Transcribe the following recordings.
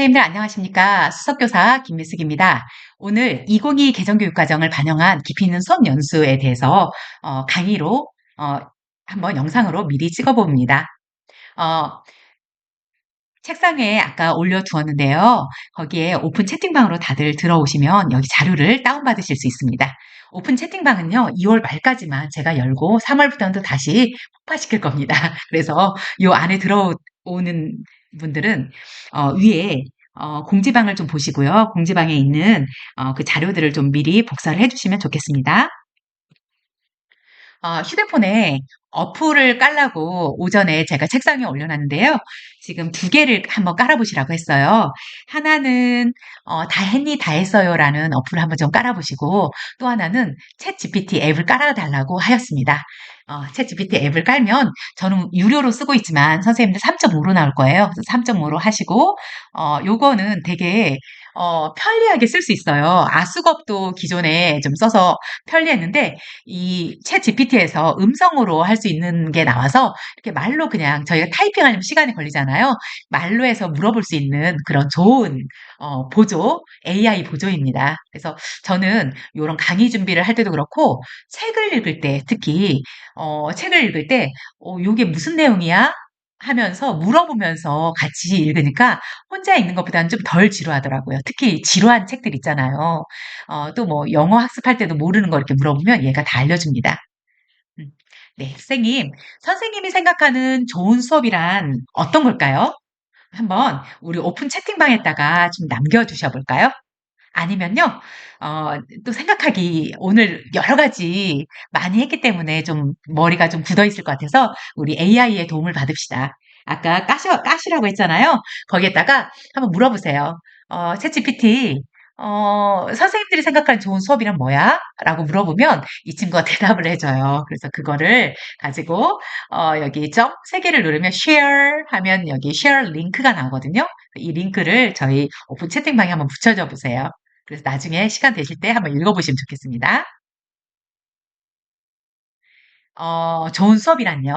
선생님들 안녕하십니까? 수석교사 김미숙입니다. 오늘 2022 개정교육과정을 반영한 깊이 있는 수업 연수에 대해서 어, 강의로 어, 한번 영상으로 미리 찍어봅니다. 어, 책상에 아까 올려두었는데요. 거기에 오픈 채팅방으로 다들 들어오시면 여기 자료를 다운받으실 수 있습니다. 오픈 채팅방은요, 2월 말까지만 제가 열고 3월부터는 다시 폭파시킬 겁니다. 그래서 이 안에 들어오는 분들은 어, 위에 어, 공지방을 좀 보시고요. 공지방에 있는 어, 그 자료들을 좀 미리 복사를 해주시면 좋겠습니다. 어, 휴대폰에 어플을 깔라고 오전에 제가 책상에 올려놨는데요. 지금 두 개를 한번 깔아보시라고 했어요. 하나는 어, 다 했니 다 했어요라는 어플을 한번 좀 깔아보시고 또 하나는 챗 GPT 앱을 깔아달라고 하였습니다. 어, 챗 GPT 앱을 깔면 저는 유료로 쓰고 있지만 선생님들 3.5로 나올 거예요. 3.5로 하시고 어, 요거는 되게 어, 편리하게 쓸 수 있어요. 아수겁도 기존에 좀 써서 편리했는데 이 챗 GPT에서 음성으로 할 수 있는 게 나와서 이렇게 말로 그냥 저희가 타이핑하려면 시간이 걸리잖아요. 말로 해서 물어볼 수 있는 그런 좋은 어, 보조, AI 보조입니다. 그래서 저는 이런 강의 준비를 할 때도 그렇고 책을 읽을 때 특히 어, 책을 읽을 때 어, 이게 무슨 내용이야? 하면서 물어보면서 같이 읽으니까 혼자 읽는 것보다는 좀 덜 지루하더라고요. 특히 지루한 책들 있잖아요. 어, 또 뭐 영어 학습할 때도 모르는 거 이렇게 물어보면 얘가 다 알려줍니다. 음. 네, 선생님. 선생님이 생각하는 좋은 수업이란 어떤 걸까요? 한번 우리 오픈 채팅방에다가 좀 남겨주셔 볼까요? 아니면요, 어, 또 생각하기 오늘 여러 가지 많이 했기 때문에 좀 머리가 좀 굳어 있을 것 같아서 우리 AI의 도움을 받읍시다. 아까 까시, 까시라고 했잖아요. 거기에다가 한번 물어보세요. 어, 챗GPT, 어, 선생님들이 생각하는 좋은 수업이란 뭐야? 라고 물어보면 이 친구가 대답을 해줘요. 그래서 그거를 가지고, 어, 여기 점 세 개를 누르면 share 하면 여기 share 링크가 나오거든요. 이 링크를 저희 오픈 채팅방에 한번 붙여줘 보세요. 그래서 나중에 시간 되실 때 한번 읽어보시면 좋겠습니다. 어, 좋은 수업이란요.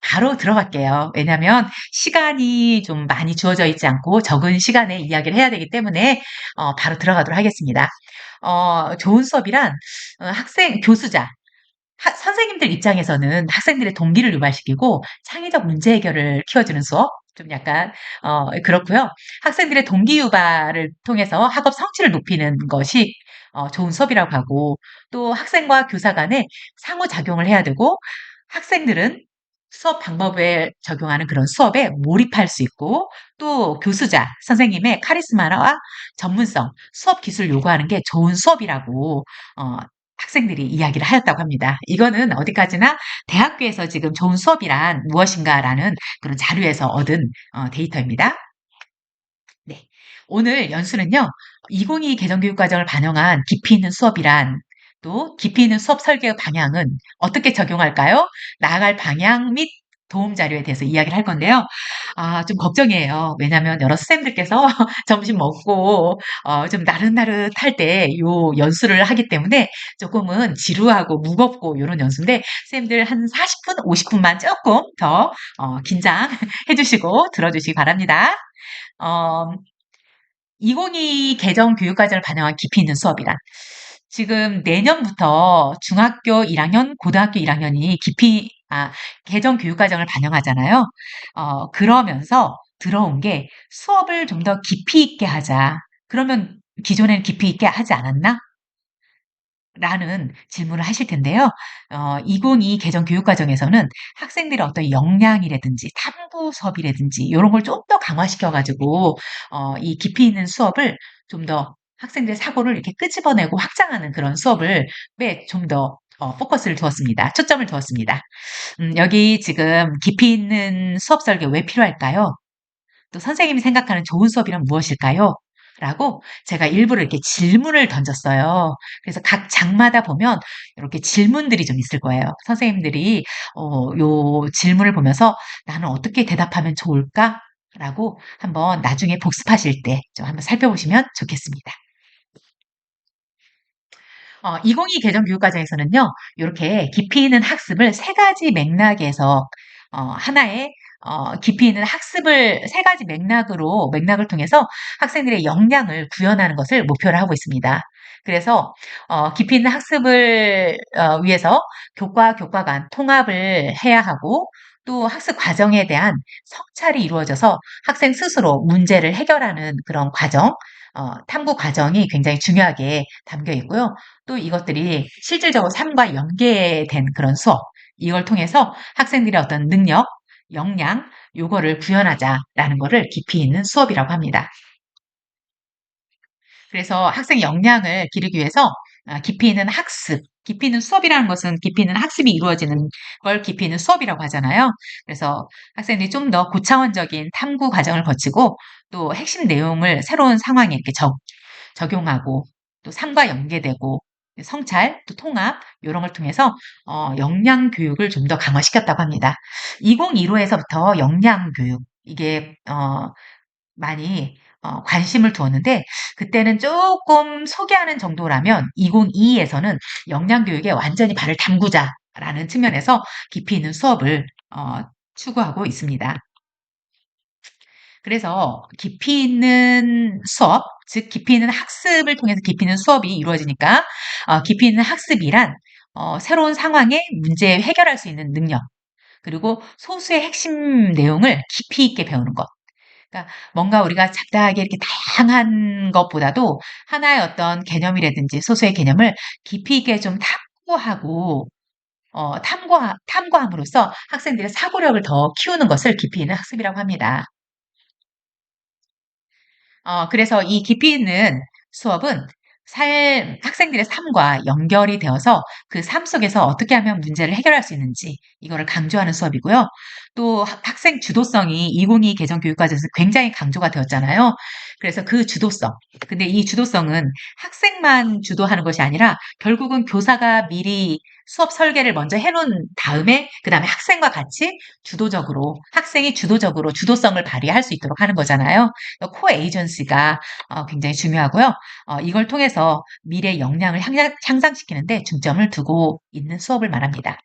바로 들어갈게요. 왜냐하면 시간이 좀 많이 주어져 있지 않고 적은 시간에 이야기를 해야 되기 때문에 어, 바로 들어가도록 하겠습니다. 어, 좋은 수업이란 어, 학생, 교수자, 하, 선생님들 입장에서는 학생들의 동기를 유발시키고 창의적 문제 해결을 키워주는 수업, 좀 약간 어, 그렇고요. 학생들의 동기 유발을 통해서 학업 성취를 높이는 것이 어, 좋은 수업이라고 하고 또 학생과 교사 간에 상호작용을 해야 되고 학생들은 수업 방법에 적용하는 그런 수업에 몰입할 수 있고 또 교수자, 선생님의 카리스마와 전문성, 수업 기술 요구하는 게 좋은 수업이라고 어, 학생들이 이야기를 하였다고 합니다. 이거는 어디까지나 대학교에서 지금 좋은 수업이란 무엇인가라는 그런 자료에서 얻은 어, 데이터입니다. 네. 오늘 연수는요, 2022 개정교육과정을 반영한 깊이 있는 수업이란 또 깊이 있는 수업 설계 방향은 어떻게 적용할까요? 나아갈 방향 및 도움 자료에 대해서 이야기를 할 건데요. 아, 좀 걱정이에요. 왜냐하면 여러 선생님들께서 점심 먹고 어, 좀 나릇나릇할 때 요 연수를 하기 때문에 조금은 지루하고 무겁고 이런 연수인데 선생님들 한 40분, 50분만 조금 더 어, 긴장해 주시고 들어주시기 바랍니다. 어, 2022 개정 교육과정을 반영한 깊이 있는 수업이란 지금 내년부터 중학교 1학년, 고등학교 1학년이 깊이 아, 개정 교육과정을 반영하잖아요. 어, 그러면서 들어온 게 수업을 좀 더 깊이 있게 하자. 그러면 기존에는 깊이 있게 하지 않았나? 라는 질문을 하실 텐데요. 어, 2022 개정 교육과정에서는 학생들의 어떤 역량이라든지 탐구 수업이라든지 이런 걸 좀 더 강화시켜가지고 어, 이 깊이 있는 수업을 좀 더 학생들의 사고를 이렇게 끄집어내고 확장하는 그런 수업을 좀더 어, 포커스를 두었습니다. 초점을 두었습니다. 음, 여기 지금 깊이 있는 수업 설계 왜 필요할까요? 또 선생님이 생각하는 좋은 수업이란 무엇일까요? 라고 제가 일부러 이렇게 질문을 던졌어요. 그래서 각 장마다 보면 이렇게 질문들이 좀 있을 거예요. 선생님들이 어, 요 질문을 보면서 나는 어떻게 대답하면 좋을까? 라고 한번 나중에 복습하실 때 좀 한번 살펴보시면 좋겠습니다. 어, 2022 개정 교육 과정에서는요, 이렇게 깊이 있는 학습을 세 가지 맥락에서 어, 하나의 어, 깊이 있는 학습을 세 가지 맥락으로 맥락을 통해서 학생들의 역량을 구현하는 것을 목표로 하고 있습니다. 그래서 어, 깊이 있는 학습을 어, 위해서 교과 교과 간 통합을 해야 하고 또 학습 과정에 대한 성찰이 이루어져서 학생 스스로 문제를 해결하는 그런 과정, 어, 탐구 과정이 굉장히 중요하게 담겨 있고요. 또 이것들이 실질적으로 삶과 연계된 그런 수업, 이걸 통해서 학생들의 어떤 능력, 역량, 요거를 구현하자라는 거를 깊이 있는 수업이라고 합니다. 그래서 학생 역량을 기르기 위해서 아, 깊이 있는 학습, 깊이 있는 수업이라는 것은 깊이 있는 학습이 이루어지는 걸 깊이 있는 수업이라고 하잖아요. 그래서 학생들이 좀 더 고차원적인 탐구 과정을 거치고 또 핵심 내용을 새로운 상황에 이렇게 적, 적용하고 또 삶과 연계되고 성찰, 또 통합 이런 걸 통해서 어, 역량 교육을 좀 더 강화시켰다고 합니다. 2015에서부터 역량 교육 이게 어, 많이 어, 관심을 두었는데 그때는 조금 소개하는 정도라면 2022에서는 역량 교육에 완전히 발을 담그자라는 측면에서 깊이 있는 수업을 어, 추구하고 있습니다. 그래서 깊이 있는 수업, 즉 깊이 있는 학습을 통해서 깊이 있는 수업이 이루어지니까 어, 깊이 있는 학습이란 어, 새로운 상황에 문제 해결할 수 있는 능력, 그리고 소수의 핵심 내용을 깊이 있게 배우는 것. 그러니까 뭔가 우리가 잡다하게 이렇게 다양한 것보다도 하나의 어떤 개념이라든지 소수의 개념을 깊이 있게 좀 탐구하고 어, 탐구, 탐구함으로써 학생들의 사고력을 더 키우는 것을 깊이 있는 학습이라고 합니다. 어, 그래서 이 깊이 있는 수업은 삶, 학생들의 삶과 연결이 되어서 그 삶 속에서 어떻게 하면 문제를 해결할 수 있는지 이거를 강조하는 수업이고요. 또 학생 주도성이 2022 개정 교육 과정에서 굉장히 강조가 되었잖아요. 그래서 그 주도성. 근데 이 주도성은 학생만 주도하는 것이 아니라 결국은 교사가 미리 수업 설계를 먼저 해놓은 다음에 그 다음에 학생과 같이 주도적으로 학생이 주도적으로 주도성을 발휘할 수 있도록 하는 거잖아요. 코 에이전시가 어, 굉장히 중요하고요. 어, 이걸 통해서 미래 역량을 향상시키는데 중점을 두고 있는 수업을 말합니다.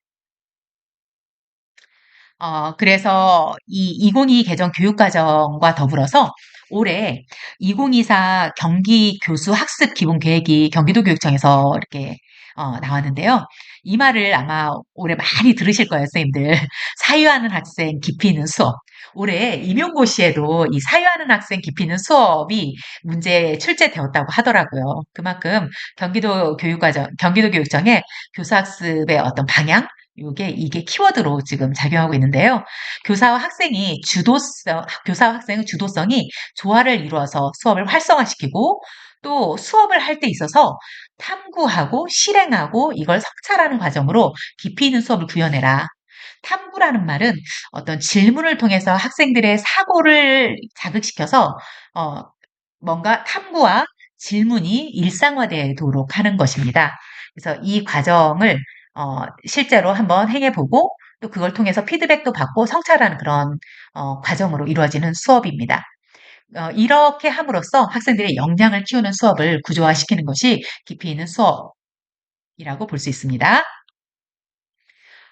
어, 그래서 이 2022 개정 교육과정과 더불어서 올해 2024 경기 교수 학습 기본 계획이 경기도 교육청에서 이렇게 어, 나왔는데요. 이 말을 아마 올해 많이 들으실 거예요, 선생님들. 사유하는 학생 깊이 있는 수업. 올해 임용고시에도 이 사유하는 학생 깊이 있는 수업이 문제 출제되었다고 하더라고요. 그만큼 경기도 교육과정, 경기도 교육청의 교수학습의 어떤 방향, 이게 이게 키워드로 지금 작용하고 있는데요. 교사와 학생이 주도성, 교사와 학생의 주도성이 조화를 이루어서 수업을 활성화시키고 또 수업을 할 때 있어서 탐구하고 실행하고 이걸 성찰하는 과정으로 깊이 있는 수업을 구현해라. 탐구라는 말은 어떤 질문을 통해서 학생들의 사고를 자극시켜서 어, 뭔가 탐구와 질문이 일상화되도록 하는 것입니다. 그래서 이 과정을 어, 실제로 한번 행해보고 또 그걸 통해서 피드백도 받고 성찰하는 그런 어, 과정으로 이루어지는 수업입니다. 어, 이렇게 함으로써 학생들의 역량을 키우는 수업을 구조화시키는 것이 깊이 있는 수업이라고 볼 수 있습니다.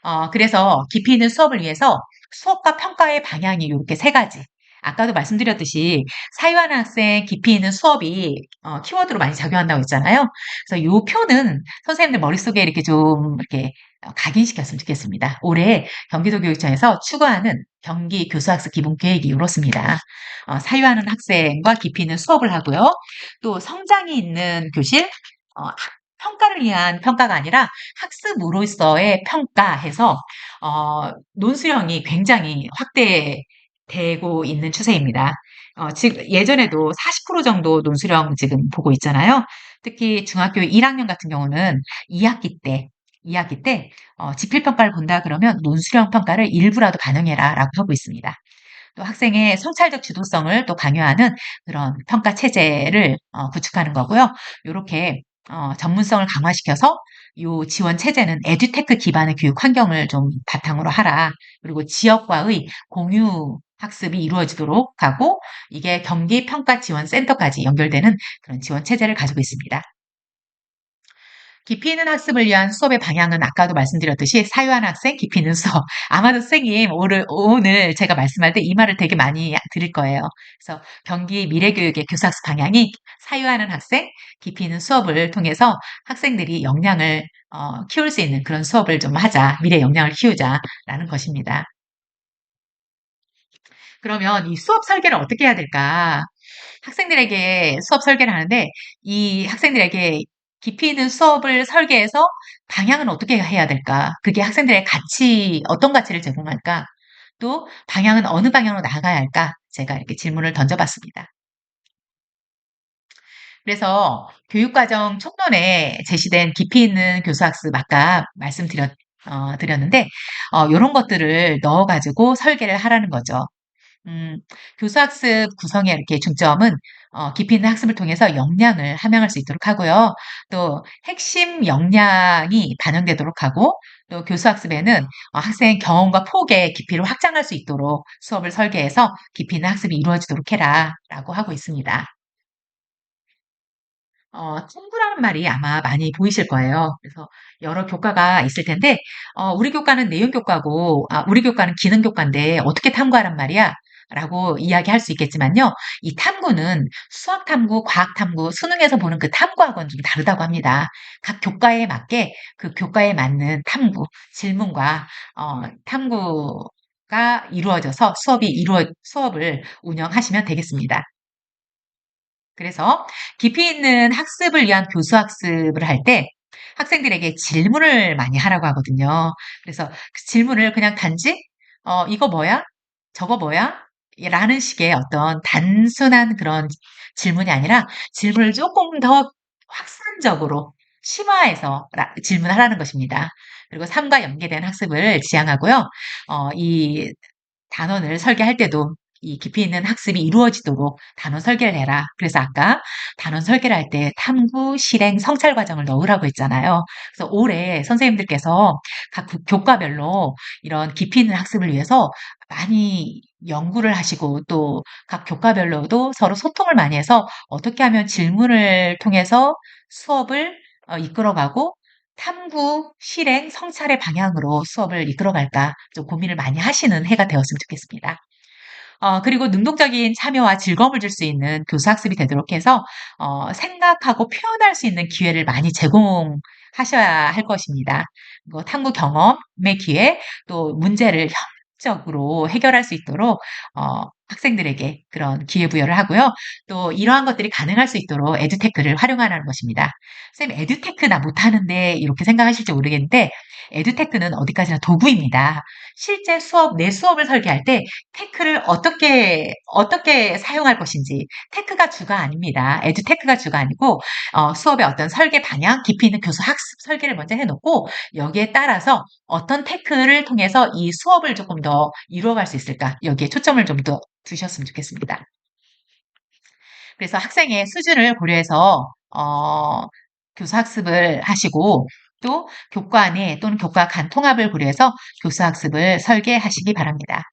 어, 그래서 깊이 있는 수업을 위해서 수업과 평가의 방향이 이렇게 세 가지. 아까도 말씀드렸듯이 사유하는 학생 깊이 있는 수업이 어, 키워드로 많이 작용한다고 했잖아요. 그래서 이 표는 선생님들 머릿속에 이렇게 좀 이렇게 각인시켰으면 좋겠습니다. 올해 경기도 교육청에서 추구하는 경기 교수학습 기본 계획이 이렇습니다. 어, 사유하는 학생과 깊이 있는 수업을 하고요. 또 성장이 있는 교실, 어, 평가를 위한 평가가 아니라 학습으로서의 평가해서 어, 논술형이 굉장히 확대 되고 있는 추세입니다. 어, 즉 예전에도 40% 정도 논술형 지금 보고 있잖아요. 특히 중학교 1학년 같은 경우는 2학기 때 2학기 때 어, 지필평가를 본다 그러면 논술형 평가를 일부라도 반영해라 라고 하고 있습니다. 또 학생의 성찰적 주도성을 또 강요하는 그런 평가 체제를 어, 구축하는 거고요. 이렇게 어, 전문성을 강화시켜서 이 지원 체제는 에듀테크 기반의 교육 환경을 좀 바탕으로 하라. 그리고 지역과의 공유 학습이 이루어지도록 하고 이게 경기 평가 지원 센터까지 연결되는 그런 지원 체제를 가지고 있습니다. 깊이 있는 학습을 위한 수업의 방향은 아까도 말씀드렸듯이 사유한 학생, 깊이 있는 수업. 아마도 선생님 오늘, 오늘 제가 말씀할 때 이 말을 되게 많이 드릴 거예요. 그래서 경기 미래교육의 교사학습 방향이 사유하는 학생, 깊이 있는 수업을 통해서 학생들이 역량을 어, 키울 수 있는 그런 수업을 좀 하자. 미래 역량을 키우자라는 것입니다. 그러면 이 수업 설계를 어떻게 해야 될까? 학생들에게 수업 설계를 하는데 이 학생들에게 깊이 있는 수업을 설계해서 방향은 어떻게 해야 될까? 그게 학생들의 가치, 어떤 가치를 제공할까? 또 방향은 어느 방향으로 나가야 할까? 제가 이렇게 질문을 던져봤습니다. 그래서 교육과정 총론에 제시된 깊이 있는 교수학습 아까 말씀드렸, 어, 드렸는데, 어, 이런 것들을 넣어가지고 설계를 하라는 거죠. 음, 교수학습 구성의 이렇게 중점은 어, 깊이 있는 학습을 통해서 역량을 함양할 수 있도록 하고요. 또 핵심 역량이 반영되도록 하고 또 교수학습에는 어, 학생 경험과 폭의 깊이를 확장할 수 있도록 수업을 설계해서 깊이 있는 학습이 이루어지도록 해라 라고 하고 있습니다. 어, 탐구라는 말이 아마 많이 보이실 거예요. 그래서 여러 교과가 있을 텐데, 어, 우리 교과는 내용 교과고, 아, 우리 교과는 기능 교과인데 어떻게 탐구하란 말이야? 라고 이야기할 수 있겠지만요. 이 탐구는 수학 탐구, 과학 탐구, 수능에서 보는 그 탐구하고는 좀 다르다고 합니다. 각 교과에 맞게 그 교과에 맞는 탐구, 질문과 어, 탐구가 이루어져서 수업이 이루어 수업을 운영하시면 되겠습니다. 그래서 깊이 있는 학습을 위한 교수 학습을 할때 학생들에게 질문을 많이 하라고 하거든요. 그래서 그 질문을 그냥 단지 어, 이거 뭐야? 저거 뭐야? 라는 식의 어떤 단순한 그런 질문이 아니라 질문을 조금 더 확산적으로 심화해서 질문하라는 것입니다. 그리고 삶과 연계된 학습을 지향하고요. 어, 이 단원을 설계할 때도 이 깊이 있는 학습이 이루어지도록 단원 설계를 해라. 그래서 아까 단원 설계를 할 때 탐구, 실행, 성찰 과정을 넣으라고 했잖아요. 그래서 올해 선생님들께서 각 교과별로 이런 깊이 있는 학습을 위해서 많이 연구를 하시고 또 각 교과별로도 서로 소통을 많이 해서 어떻게 하면 질문을 통해서 수업을 어, 이끌어가고 탐구, 실행, 성찰의 방향으로 수업을 이끌어갈까 좀 고민을 많이 하시는 해가 되었으면 좋겠습니다. 어, 그리고 능동적인 참여와 즐거움을 줄 수 있는 교수학습이 되도록 해서 어, 생각하고 표현할 수 있는 기회를 많이 제공하셔야 할 것입니다. 뭐 탐구 경험의 기회, 또 문제를 적으로 해결할 수 있도록 어, 학생들에게 그런 기회부여를 하고요. 또 이러한 것들이 가능할 수 있도록 에듀테크를 활용하는 것입니다. 선생님, 에듀테크 나 못하는데 이렇게 생각하실지 모르겠는데 에듀테크는 어디까지나 도구입니다. 실제 수업, 내 수업을 설계할 때 테크를 어떻게, 어떻게 사용할 것인지 테크가 주가 아닙니다. 에듀테크가 주가 아니고 어, 수업의 어떤 설계 방향, 깊이 있는 교수 학습 설계를 먼저 해놓고 여기에 따라서 어떤 테크를 통해서 이 수업을 조금 더 이루어갈 수 있을까? 여기에 초점을 좀더 두셨으면 좋겠습니다. 그래서 학생의 수준을 고려해서 어, 교수 학습을 하시고 또 교과 내 또는 교과 간 통합을 고려해서 교수 학습을 설계하시기 바랍니다.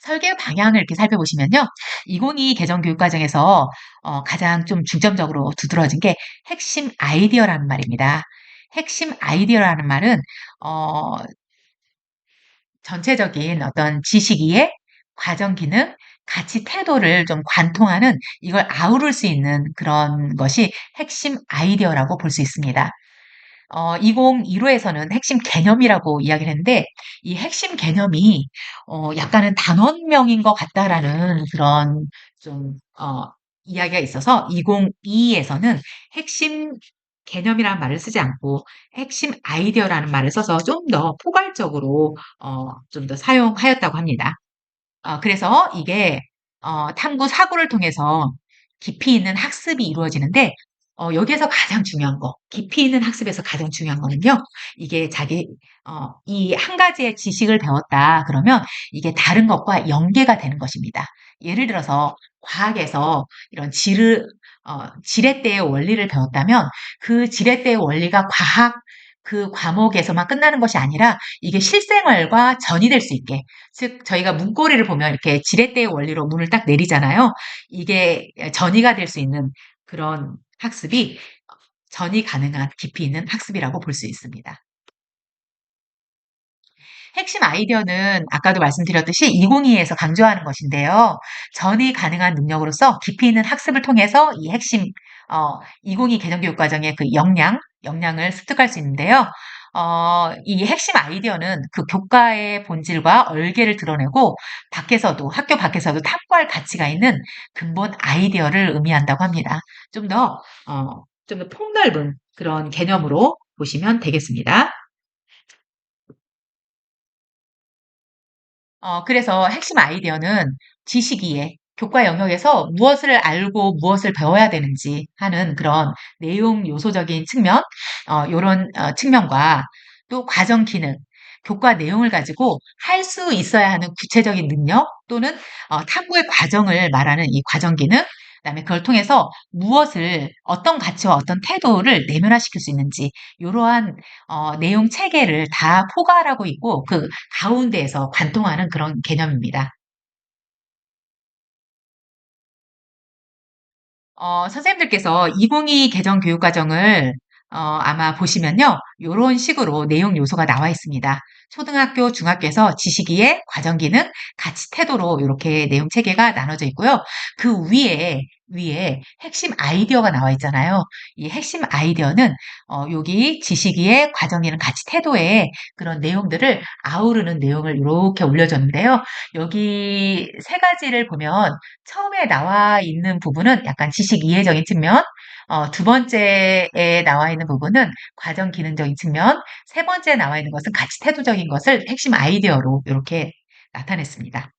설계 방향을 이렇게 살펴보시면요. 2022 개정 교육과정에서 어, 가장 좀 중점적으로 두드러진 게 핵심 아이디어라는 말입니다. 핵심 아이디어라는 말은 어, 전체적인 어떤 지식 이해, 과정 기능, 가치 태도를 좀 관통하는 이걸 아우를 수 있는 그런 것이 핵심 아이디어라고 볼 수 있습니다. 어, 2015에서는 핵심 개념이라고 이야기를 했는데 이 핵심 개념이 어, 약간은 단원명인 것 같다라는 그런 좀 어, 이야기가 있어서 2022에서는 핵심 개념이라는 말을 쓰지 않고 핵심 아이디어라는 말을 써서 좀 더 포괄적으로 어, 좀 더 사용하였다고 합니다. 어, 그래서 이게 어, 탐구 사고를 통해서 깊이 있는 학습이 이루어지는데 어, 여기에서 가장 중요한 거, 깊이 있는 학습에서 가장 중요한 거는요, 이게 자기, 어, 이 한 가지의 지식을 배웠다, 그러면 이게 다른 것과 연계가 되는 것입니다. 예를 들어서, 과학에서 이런 지르, 어, 지렛대의 원리를 배웠다면, 그 지렛대의 원리가 과학, 그 과목에서만 끝나는 것이 아니라 이게 실생활과 전이 될 수 있게. 즉, 저희가 문고리를 보면 이렇게 지렛대의 원리로 문을 딱 내리잖아요. 이게 전이가 될 수 있는 그런 학습이 전이 가능한 깊이 있는 학습이라고 볼 수 있습니다. 핵심 아이디어는 아까도 말씀드렸듯이 2022에서 강조하는 것인데요. 전이 가능한 능력으로서 깊이 있는 학습을 통해서 이 핵심 어, 2022 개정교육 과정의 그 역량, 역량을 습득할 수 있는데요. 어, 이 핵심 아이디어는 그 교과의 본질과 얼개를 드러내고 밖에서도 학교 밖에서도 탐구할 가치가 있는 근본 아이디어를 의미한다고 합니다. 좀 더 어, 좀 더 폭넓은 그런 개념으로 보시면 되겠습니다. 어, 그래서 핵심 아이디어는 지식이에 교과 영역에서 무엇을 알고 무엇을 배워야 되는지 하는 그런 내용 요소적인 측면, 어, 요런 어, 측면과 또 과정 기능, 교과 내용을 가지고 할 수 있어야 하는 구체적인 능력 또는 어, 탐구의 과정을 말하는 이 과정 기능, 그다음에 그걸 통해서 무엇을 어떤 가치와 어떤 태도를 내면화시킬 수 있는지 이러한 어, 내용 체계를 다 포괄하고 있고 그 가운데에서 관통하는 그런 개념입니다. 어, 선생님들께서 2022 개정 교육과정을 어, 아마 보시면요. 요런 식으로 내용 요소가 나와 있습니다. 초등학교, 중학교에서 지식이의 과정 기능, 가치 태도로 이렇게 내용 체계가 나눠져 있고요. 그 위에 위에 핵심 아이디어가 나와 있잖아요. 이 핵심 아이디어는 어, 여기 지식이의 과정 기능, 가치 태도의 그런 내용들을 아우르는 내용을 이렇게 올려줬는데요. 여기 세 가지를 보면 처음에 나와 있는 부분은 약간 지식 이해적인 측면, 어, 두 번째에 나와 있는 부분은 과정 기능적인 측면, 세 번째에 나와 있는 것은 가치 태도적인 것을 핵심 아이디어로 이렇게 나타냈습니다.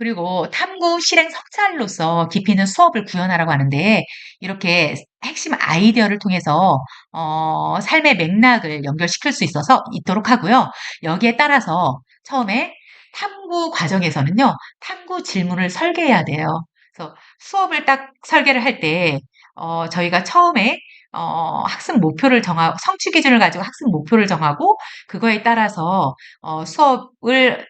그리고 탐구 실행 석찰로서 깊이 있는 수업을 구현하라고 하는데 이렇게 핵심 아이디어를 통해서 어, 삶의 맥락을 연결시킬 수 있어서 있도록 하고요. 여기에 따라서 처음에 탐구 과정에서는요. 탐구 질문을 설계해야 돼요. 그래서 수업을 딱 설계를 할 때, 어, 저희가 처음에 어, 학습 목표를 정하고, 성취 기준을 가지고 학습 목표를 정하고, 그거에 따라서, 어, 수업을,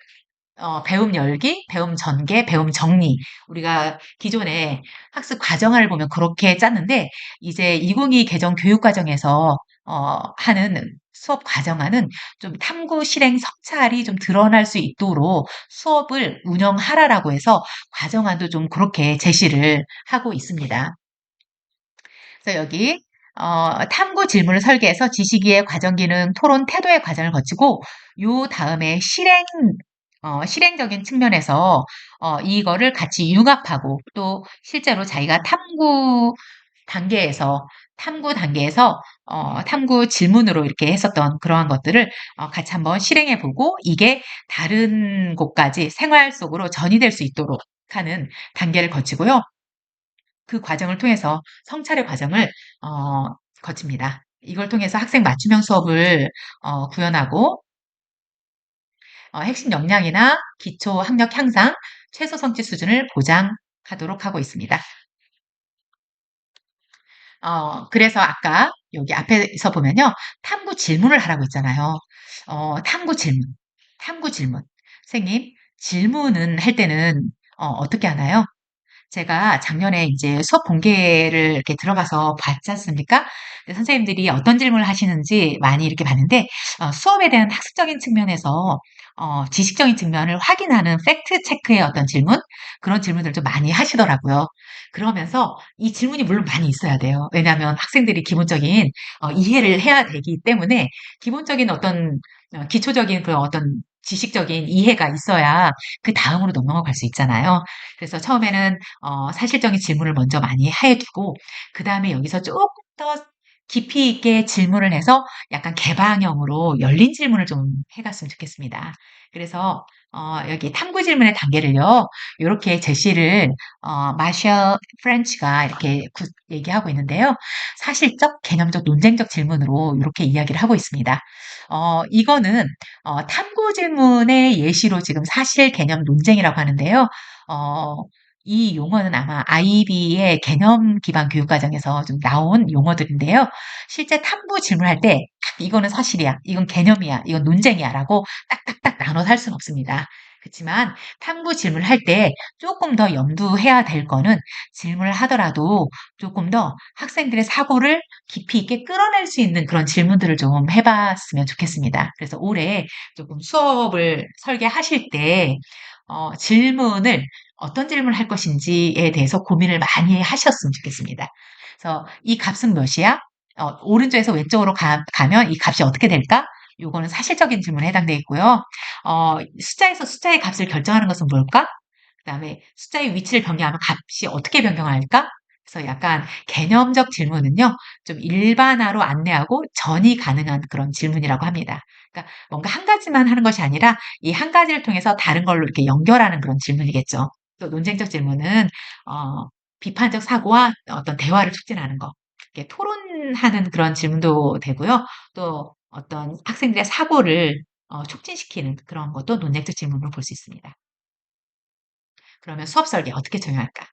어, 배움 열기, 배움 전개, 배움 정리. 우리가 기존에 학습 과정을 보면 그렇게 짰는데, 이제 2022 개정 교육 과정에서, 어, 하는 수업 과정화는 좀 탐구 실행 성찰이 좀 드러날 수 있도록 수업을 운영하라라고 해서 과정안도 좀 그렇게 제시를 하고 있습니다. 그래서 여기 어, 탐구 질문을 설계해서 지식이의 과정 기능, 토론, 태도의 과정을 거치고 요 다음에 실행 어, 실행적인 측면에서 어, 이거를 같이 융합하고 또 실제로 자기가 탐구 단계에서 탐구 단계에서 어, 탐구 질문으로 이렇게 했었던 그러한 것들을 어, 같이 한번 실행해 보고 이게 다른 곳까지 생활 속으로 전이될 수 있도록 하는 단계를 거치고요. 그 과정을 통해서 성찰의 과정을 어, 거칩니다. 이걸 통해서 학생 맞춤형 수업을 어, 구현하고 어, 핵심 역량이나 기초 학력 향상, 최소 성취 수준을 보장하도록 하고 있습니다. 어, 그래서 아까 여기 앞에서 보면요. 탐구 질문을 하라고 했잖아요. 어, 탐구 질문. 탐구 질문. 선생님, 질문은 할 때는 어, 어떻게 하나요? 제가 작년에 이제 수업 공개를 이렇게 들어가서 봤지 않습니까? 선생님들이 어떤 질문을 하시는지 많이 이렇게 봤는데, 어, 수업에 대한 학습적인 측면에서 어, 지식적인 측면을 확인하는 팩트 체크의 어떤 질문? 그런 질문들도 많이 하시더라고요. 그러면서 이 질문이 물론 많이 있어야 돼요. 왜냐하면 학생들이 기본적인 어, 이해를 해야 되기 때문에 기본적인 어떤 어, 기초적인 그런 어떤 지식적인 이해가 있어야 그 다음으로 넘어갈 수 있잖아요. 그래서 처음에는 어, 사실적인 질문을 먼저 많이 해두고 그 다음에 여기서 조금 더 깊이 있게 질문을 해서 약간 개방형으로 열린 질문을 좀 해갔으면 좋겠습니다. 그래서 어, 여기 탐구 질문의 단계를요, 이렇게 제시를 어, 마셜 프렌치가 이렇게 구, 얘기하고 있는데요. 사실적, 개념적, 논쟁적 질문으로 이렇게 이야기를 하고 있습니다. 어, 이거는 어, 탐구 질문의 예시로 지금 사실, 개념, 논쟁이라고 하는데요. 어, 이 용어는 아마 IB의 개념 기반 교육 과정에서 좀 나온 용어들인데요. 실제 탐구 질문할 때 이거는 사실이야, 이건 개념이야, 이건 논쟁이야 라고 딱딱딱 나눠서 할 수는 없습니다. 그치만 탐구 질문을 할 때 조금 더 염두해야 될 거는 질문을 하더라도 조금 더 학생들의 사고를 깊이 있게 끌어낼 수 있는 그런 질문들을 좀 해봤으면 좋겠습니다. 그래서 올해 조금 수업을 설계하실 때 어, 질문을 어떤 질문을 할 것인지에 대해서 고민을 많이 하셨으면 좋겠습니다. 그래서 이 값은 몇이야? 어, 오른쪽에서 왼쪽으로 가, 가면 이 값이 어떻게 될까? 요거는 사실적인 질문에 해당되어 있고요. 어, 숫자에서 숫자의 값을 결정하는 것은 뭘까? 그 다음에 숫자의 위치를 변경하면 값이 어떻게 변경할까? 그래서 약간 개념적 질문은요, 좀 일반화로 안내하고 전이 가능한 그런 질문이라고 합니다. 그러니까 뭔가 한 가지만 하는 것이 아니라 이 한 가지를 통해서 다른 걸로 이렇게 연결하는 그런 질문이겠죠. 또 논쟁적 질문은, 어, 비판적 사고와 어떤 대화를 촉진하는 거. 이렇게 토론하는 그런 질문도 되고요. 또 어떤 학생들의 사고를 어, 촉진시키는 그런 것도 논쟁적 질문으로 볼 수 있습니다. 그러면 수업 설계 어떻게 정할까?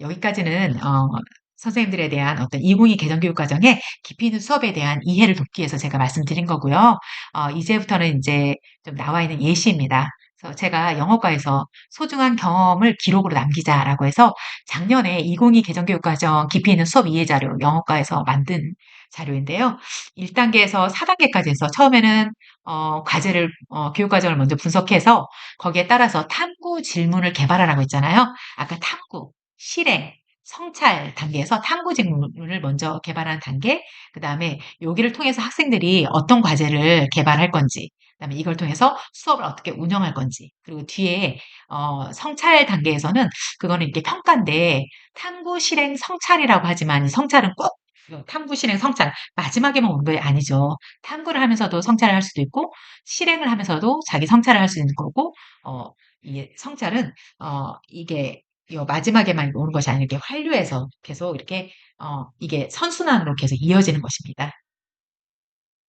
여기까지는 어, 선생님들에 대한 어떤 202 개정교육 과정의 깊이 있는 수업에 대한 이해를 돕기 위해서 제가 말씀드린 거고요. 어, 이제부터는 이제 좀 나와 있는 예시입니다. 제가 영어과에서 소중한 경험을 기록으로 남기자라고 해서 작년에 202 개정교육과정 깊이 있는 수업 이해 자료 영어과에서 만든 자료인데요. 1단계에서 4단계까지 해서 처음에는 어, 과제를 어, 교육과정을 먼저 분석해서 거기에 따라서 탐구 질문을 개발하라고 했잖아요. 아까 탐구, 실행, 성찰 단계에서 탐구 질문을 먼저 개발하는 단계, 그 다음에 여기를 통해서 학생들이 어떤 과제를 개발할 건지, 그다음에 이걸 통해서 수업을 어떻게 운영할 건지, 그리고 뒤에 어, 성찰 단계에서는 그거는 이렇게 평가인데 탐구, 실행, 성찰이라고 하지만 이 성찰은 꼭 탐구, 실행, 성찰 마지막에만 오는 게 아니죠. 탐구를 하면서도 성찰을 할 수도 있고 실행을 하면서도 자기 성찰을 할 수 있는 거고 어, 이 성찰은 어, 이게 요 마지막에만 오는 것이 아니라 이렇게 환류해서 계속 이렇게 어, 이게 선순환으로 계속 이어지는 것입니다.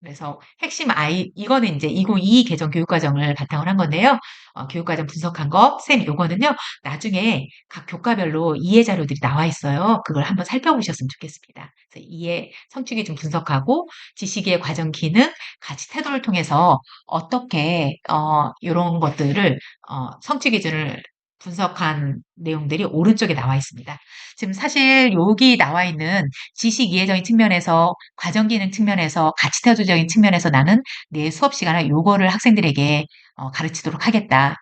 그래서 핵심 아이, 이거는 이제 2022 개정 교육과정을 바탕으로 한 건데요. 어, 교육과정 분석한 거, 쌤, 요거는요, 나중에 각 교과별로 이해 자료들이 나와 있어요. 그걸 한번 살펴보셨으면 좋겠습니다. 이해 성취 기준 분석하고 지식의 과정 기능, 가치 태도를 통해서 어떻게, 어, 요런 것들을, 어, 성취 기준을 분석한 내용들이 오른쪽에 나와 있습니다. 지금 사실 여기 나와 있는 지식 이해적인 측면에서 과정 기능 측면에서 가치 태도적인 측면에서 나는 내 수업 시간에 요거를 학생들에게 어, 가르치도록 하겠다.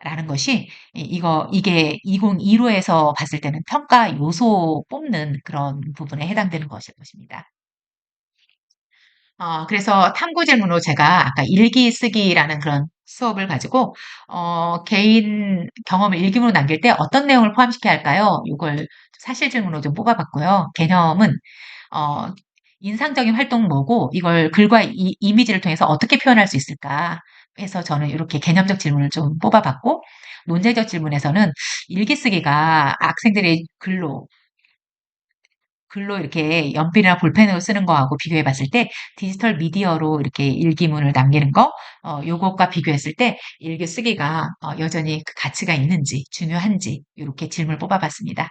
라는 것이 이거 이게 2025에서 봤을 때는 평가 요소 뽑는 그런 부분에 해당되는 것일 것입니다. 어, 그래서 탐구 질문으로 제가 아까 일기 쓰기라는 그런 수업을 가지고 어, 개인 경험을 일기문으로 남길 때 어떤 내용을 포함시켜야 할까요? 이걸 사실 질문으로 좀 뽑아봤고요. 개념은 어, 인상적인 활동 뭐고 이걸 글과 이, 이미지를 통해서 어떻게 표현할 수 있을까 해서 저는 이렇게 개념적 질문을 좀 뽑아봤고 논제적 질문에서는 일기 쓰기가 학생들의 글로 글로 이렇게 연필이나 볼펜으로 쓰는 거하고 비교해 봤을 때 디지털 미디어로 이렇게 일기문을 남기는 거, 어, 요것과 비교했을 때 일기 쓰기가 어, 여전히 그 가치가 있는지, 중요한지, 이렇게 질문을 뽑아 봤습니다.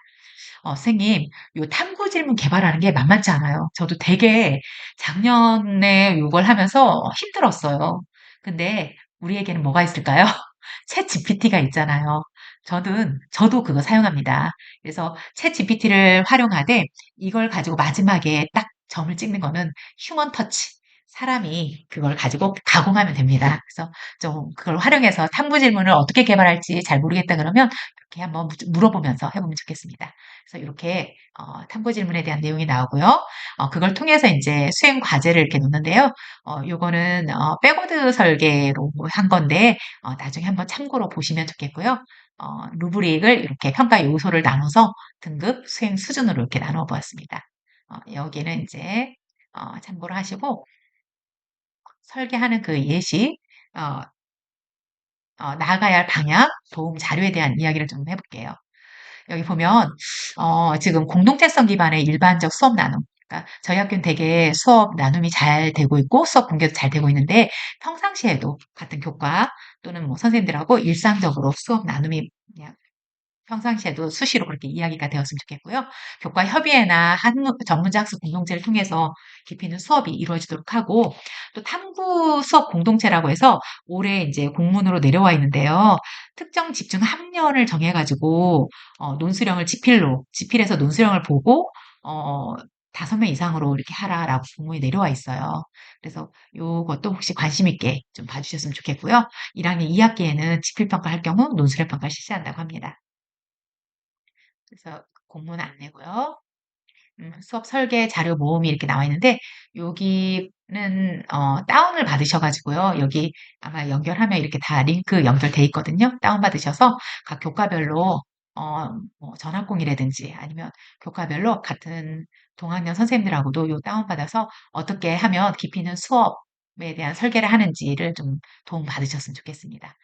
어, 선생님, 요 탐구 질문 개발하는 게 만만치 않아요. 저도 되게 작년에 이걸 하면서 힘들었어요. 근데 우리에게는 뭐가 있을까요? 챗 GPT가 있잖아요. 저는 저도 그거 사용합니다. 그래서 챗 GPT를 활용하되 이걸 가지고 마지막에 딱 점을 찍는 거는 휴먼 터치. 사람이 그걸 가지고 가공하면 됩니다. 그래서 좀 그걸 활용해서 탐구 질문을 어떻게 개발할지 잘 모르겠다 그러면 이렇게 한번 물어보면서 해보면 좋겠습니다. 그래서 이렇게 어, 탐구 질문에 대한 내용이 나오고요. 어, 그걸 통해서 이제 수행 과제를 이렇게 놓는데요. 어, 요거는 어, 백워드 설계로 한 건데 어, 나중에 한번 참고로 보시면 좋겠고요. 어, 루브릭을 이렇게 평가 요소를 나눠서 등급, 수행 수준으로 이렇게 나눠 보았습니다. 어, 여기는 이제 어, 참고로 하시고 설계하는 그 예시, 어, 어, 나아가야 할 방향, 도움 자료에 대한 이야기를 좀 해볼게요. 여기 보면 어, 지금 공동체성 기반의 일반적 수업 나눔. 그러니까 저희 학교는 되게 수업 나눔이 잘 되고 있고 수업 공개도 잘 되고 있는데 평상시에도 같은 교과 또는 뭐 선생님들하고 일상적으로 수업 나눔이 그냥 평상시에도 수시로 그렇게 이야기가 되었으면 좋겠고요. 교과 협의회나 전문자 학습 공동체를 통해서 깊이 있는 수업이 이루어지도록 하고 또 탐구 수업 공동체라고 해서 올해 이제 공문으로 내려와 있는데요. 특정 집중 학년을 정해가지고 어, 논수령을 지필로 지필해서 논수령을 보고 어, 다섯 명 이상으로 이렇게 하라라고 공문이 내려와 있어요. 그래서 요것도 혹시 관심 있게 좀 봐주셨으면 좋겠고요. 1학년 2학기에는 지필평가 할 경우 논술형 평가 실시한다고 합니다. 그래서 공문 안 내고요. 음, 수업 설계 자료 모음이 이렇게 나와 있는데 여기는 어, 다운을 받으셔가지고요. 여기 아마 연결하면 이렇게 다 링크 연결돼 있거든요. 다운 받으셔서 각 교과별로 어, 뭐 전학공이라든지 아니면 교과별로 같은 동학년 선생님들하고도 요 다운 받아서 어떻게 하면 깊이 있는 수업에 대한 설계를 하는지를 좀 도움 받으셨으면 좋겠습니다.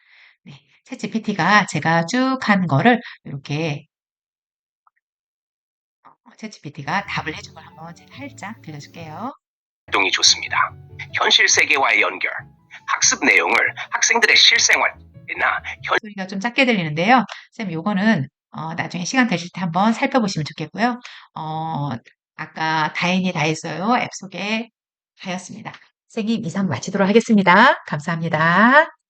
네, 챗 GPT가 제가 쭉 한 거를 이렇게 챗GPT가 답을 해준 걸 한번 제가 살짝 들려줄게요. 활동이 좋습니다. 현실 세계와의 연결, 학습 내용을 학생들의 실생활이나 현 소리가 좀 작게 들리는데요. 쌤, 요거는 어, 나중에 시간 되실 때 한번 살펴보시면 좋겠고요. 어, 아까 다행히 다 했어요. 앱 소개 하였습니다. 선생님 이상 마치도록 하겠습니다. 감사합니다.